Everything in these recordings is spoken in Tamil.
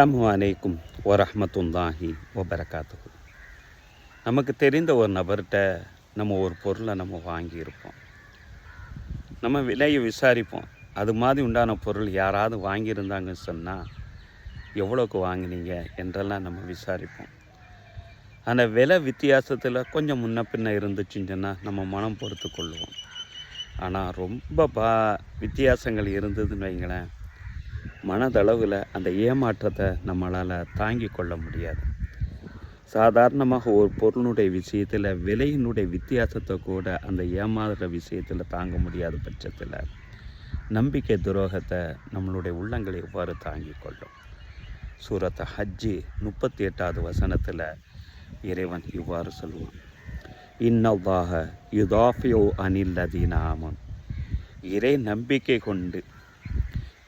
அஸ்ஸலாமு வலைக்கும் வரஹ்மத்துல்லாஹி வபரகாத்துஹு. நமக்கு தெரிந்த ஒரு நபர்கிட்ட நம்ம ஒரு பொருளை நம்ம வாங்கியிருப்போம். நம்ம விலையை விசாரிப்போம். அது மாதிரி உண்டான பொருள் யாராவது வாங்கியிருந்தாங்கன்னு சொன்னால் எவ்வளோக்கு வாங்கினீங்க? என்றெல்லாம் நம்ம விசாரிப்போம். அந்த விலை வித்தியாசத்தில் கொஞ்சம் முன்ன பின்ன இருந்துச்சுன்னு சொன்னால் நம்ம மனம் பொறுத்து கொள்ளுவோம் ஆனால் ரொம்ப பா வித்தியாசங்கள் இருந்ததுன்னு வைங்களேன் மனதளவில் அந்த ஏமாற்றத்தை நம்மளால் தாங்கி கொள்ள முடியாது. சாதாரணமாக ஒரு பொருளுடைய விஷயத்தில் விலையினுடைய வித்தியாசத்தை கூட அந்த ஏமாறுற விஷயத்தில் தாங்க முடியாத பட்சத்தில் நம்பிக்கை துரோகத்தை நம்மளுடைய உள்ளங்களை எவ்வாறு தாங்கி கொள்ளும்? சூரத்தை ஹஜ்ஜி முப்பத்தி எட்டாவது வசனத்தில் இறைவன் இவ்வாறு சொல்லுவான். இன்னவ்வாக யுதாஃபியோ அனில் அனில்லதீனாமன் இறை நம்பிக்கை கொண்டு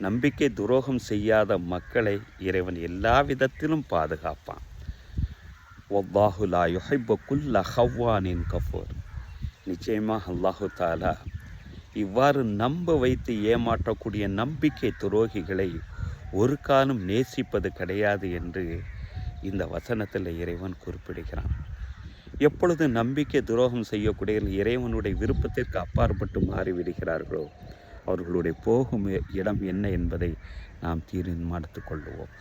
நம்பிக்கை துரோகம் செய்யாத மக்களை இறைவன் எல்லா விதத்திலும் பாதுகாப்பான். ஒவ்வாஹுலா யுஹைப ஹவ்வானின் கஃபூர். நிச்சயமாக அல்லாஹு தாலா இவ்வாறு நம்ப வைத்து ஏமாற்றக்கூடிய நம்பிக்கை துரோகிகளை ஒரு காலம் நேசிப்பது கிடையாது என்று இந்த வசனத்தில் இறைவன் குறிப்பிடுகிறான். எப்பொழுது நம்பிக்கை துரோகம் செய்யக்கூடிய இறைவனுடைய விருப்பத்திற்கு அப்பாற்பட்டு மாறிவிடுகிறார்களோ அவர்களுடைய போகும் இடம் என்ன என்பதை நாம் தீர்மானித்துக் கொள்ளுவோம்.